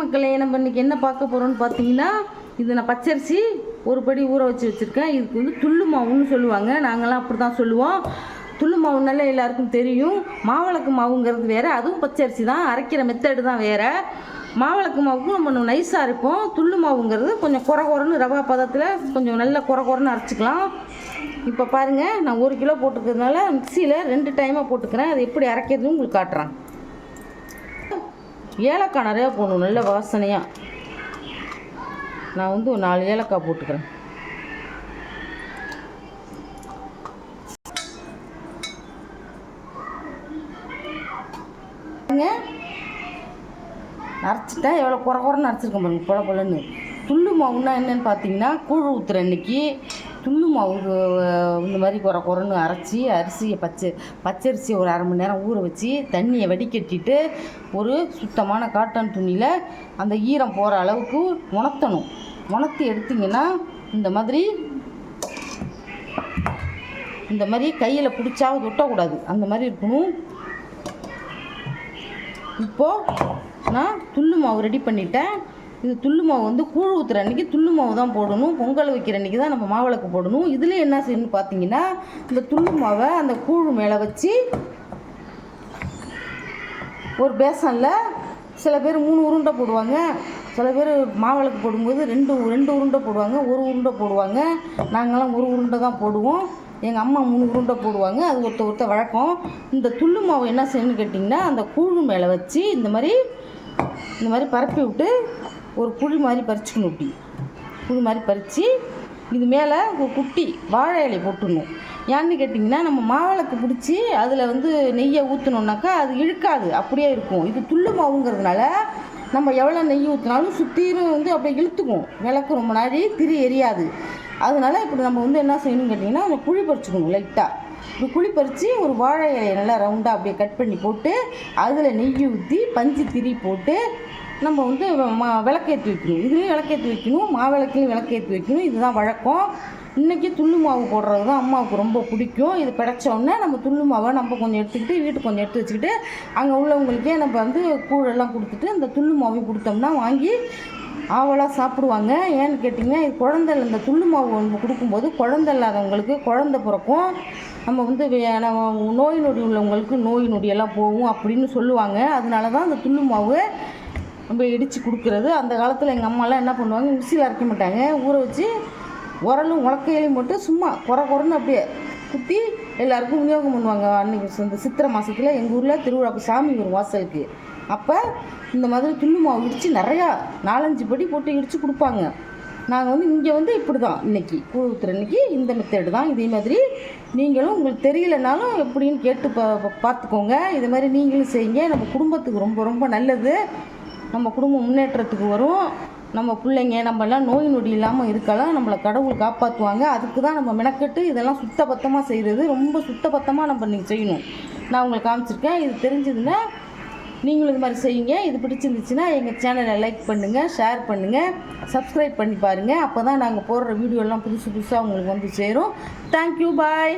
மக்களே நம்ம இன்றைக்கி என்ன பார்க்க போகிறோம்னு பார்த்தீங்கன்னா இது நான் பச்சரிசி ஒரு படி ஊற வச்சு வச்சுருக்கேன். இதுக்கு வந்து துள்ளு மாவுன்னு சொல்லுவாங்க. நாங்கள்லாம் அப்படி தான் சொல்லுவோம். துள்ளு மாவுனால எல்லாருக்கும் தெரியும். மாவிளக்கு மாவுங்கிறது வேறு அதுவும் பச்சரிசி தான். அரைக்கிற மெத்தடு தான் வேறு. மாவிளக்கு மாவுக்கும் நம்ம நைஸாக இருக்கும் துள்ளு மாவுங்கிறது கொஞ்சம் குறை குறைன்னு ரவா பதத்தில் கொஞ்சம் நல்ல குறை குறைன்னு அரைச்சிக்கலாம். இப்போ பாருங்கள் நான் ஒரு கிலோ போட்டுக்கிறதுனால மிக்சியில் ரெண்டு டைமாக போட்டுக்கிறேன். அது எப்படி அரைக்கிறதுன்னு உங்களுக்கு காட்டுறேன். ஏலக்காய் நிறையா போடணும் நல்ல வாசனையாக நான் வந்து ஒரு நாலு ஏலக்காய் போட்டுக்கிறேன். பாருங்க, அரைச்சிட்டேன் எவ்வளோ குறை குறைன்னு அரைச்சிருக்கேன் பாருங்க. பொல பொலன்னு துள்ளு மாவுன்னா என்னன்னு பார்த்தீங்கன்னா கூழ் ஊற்றுற அன்னைக்கு துள்ளு மாவு இந்த மாதிரி குறை குறைன்னு அரைச்சி அரிசியை பச்சை பச்சரிசியை ஒரு அரை மணி நேரம் ஊற வச்சு தண்ணியை வடிகட்டிட்டு ஒரு சுத்தமான காட்டன் துணியில் அந்த ஈரம் போகிற அளவுக்கு உணர்த்தணும். உணர்த்தி எடுத்திங்கன்னா இந்த மாதிரி இந்த மாதிரி கையில் பிடிச்சா ஒட்டக்கூடாது. அந்த மாதிரி இருக்கணும். இப்போது நான் துள்ளு மாவு ரெடி பண்ணிட்டேன். இது துள்ளு மாவு வந்து கூழ் ஊற்றுற அன்றைக்கி துள்ளு மாவு தான் போடணும். பொங்கல் வைக்கிற அன்றைக்கி தான் நம்ம மாவிளக்கு போடணும். இதில் என்ன செய்யணும்னு பார்த்தீங்கன்னா இந்த துள்ளு மாவை அந்த கூழ் மேலே வச்சு ஒரு பேசனில் சில பேர் மூணு உருண்டை போடுவாங்க. சில பேர் மாவிளக்கு போடும்போது ரெண்டு ரெண்டு உருண்டை போடுவாங்க. ஒரு உருண்டை போடுவாங்க. நாங்கள்லாம் ஒரு உருண்டை தான் போடுவோம். எங்கள் அம்மா மூணு உருண்டை போடுவாங்க. அது ஒருத்த ஒருத்த வழக்கம். இந்த துள்ளு மாவு என்ன செய்யணும்னு கேட்டிங்கன்னா அந்த கூழ் மேலே வச்சு இந்த மாதிரி இந்த மாதிரி பரப்பி விட்டு ஒரு குழி மாதிரி பறிச்சுக்கணும் இப்படி. குழி மாதிரி பறித்து இது மேலே ஒரு குட்டி வாழை இலை போட்டுடணும். ஏன்னு கேட்டிங்கன்னா நம்ம மாவிளக்கு பிடிச்சி அதில் வந்து நெய்யை ஊற்றினோம்னாக்கா அது இழுக்காது அப்படியே இருக்கும். இது துள்ளு மாவுங்கிறதுனால நம்ம எவ்வளோ நெய் ஊற்றினாலும் சுற்றிலும் வந்து அப்படியே இழுத்துக்கும். விளக்கு ரொம்ப நாளி திரி எரியாது. அதனால இப்படி நம்ம வந்து என்ன செய்யணும்னு கேட்டிங்கன்னா நம்ம குழி பறிச்சுக்கணும் லைட்டாக குழி பறித்து ஒரு வாழை இலையை நல்லா ரவுண்டாக அப்படியே கட் பண்ணி போட்டு அதில் நெய் ஊற்றி பஞ்சு திரி போட்டு நம்ம வந்து மா விளக்கேற்றி வைக்கணும். இதுலேயும் விளக்கேற்றி வைக்கணும் மாவிளக்குலையும் விளக்கேற்றி வைக்கணும். இதுதான் வழக்கம். இன்றைக்கி துள்ளு மாவு போடுறது தான் அம்மாவுக்கு ரொம்ப பிடிக்கும். இது கிடச்சோடனே நம்ம துள்ளு மாவை நம்ம கொஞ்சம் எடுத்துக்கிட்டு வீட்டுக்கு கொஞ்சம் எடுத்து வச்சுக்கிட்டு அங்கே உள்ளவங்களுக்கே நம்ம வந்து கூழெல்லாம் கொடுத்துட்டு இந்த துள்ளு மாவையும் கொடுத்தோம்னா வாங்கி ஆவலாக சாப்பிடுவாங்க. ஏன்னு கேட்டிங்கன்னா இது குழந்தை இந்த துள்ளு மாவு நம்ம கொடுக்கும்போது குழந்தை இல்லாதவங்களுக்கு குழந்தை பிறக்கும். நம்ம வந்து நம்ம நோய் நொடி உள்ளவங்களுக்கு நோய் நொடியெல்லாம் போகும் அப்படின்னு சொல்லுவாங்க. அதனால தான் அந்த துள்ளு மாவு நம்ம இடித்து கொடுக்குறது. அந்த காலத்தில் எங்கள் அம்மாலாம் என்ன பண்ணுவாங்க? மிக்சியில் அரைக்க மாட்டாங்க. ஊற வச்சு உரலும் உலக்கையிலையும் போட்டு சும்மா குறை குறைன்னு அப்படியே குத்தி எல்லாருக்கும் விநியோகம் பண்ணுவாங்க. அன்னைக்கு இந்த சித்திரை மாதத்தில் எங்கள் ஊரில் திருவிழாக்கு சாமி வரும் வாசலுக்கு. அப்போ இந்த மாதிரி துள்ளு மாவு இடித்து நிறையா நாலஞ்சு படி போட்டு இடித்து கொடுப்பாங்க. நாங்கள் வந்து இங்கே வந்து இப்படி தான் இன்றைக்கி கூழ் ஊற்றுற அன்னைக்கு இந்த மெத்தேடு தான். இதே மாதிரி நீங்களும் உங்களுக்கு தெரியலனாலும் எப்படின்னு கேட்டு பா பார்த்துக்கோங்க. இது மாதிரி நீங்களும் செய்யுங்க. நம்ம குடும்பத்துக்கு ரொம்ப ரொம்ப நல்லது. நம்ம குடும்பம் முன்னேற்றத்துக்கு வரும். நம்ம பிள்ளைங்க நம்ம எல்லாம் நோய் நொடி இல்லாமல் இருக்கலாம். நம்மளை கடவுள் காப்பாற்றுவாங்க அதுக்கு தான் நம்ம மெனக்கெட்டு இதெல்லாம் சுத்தபத்தமாக செய்கிறது ரொம்ப சுத்தபத்தமாக நம்ம நீங்கள் செய்யணும். நான் உங்களுக்கு காமிச்சிருக்கேன். இது தெரிஞ்சதுன்னா நீங்களும் இது மாதிரி செய்யுங்க. இது பிடிச்சிருந்துச்சுன்னா எங்கள் சேனலை லைக் பண்ணுங்கள் ஷேர் பண்ணுங்கள் சப்ஸ்கிரைப் பண்ணி பாருங்கள் அப்போ தான் நாங்கள் போடுற வீடியோலாம் புதுசு புதுசாக உங்களுக்கு வந்து சேரும். Thank you bye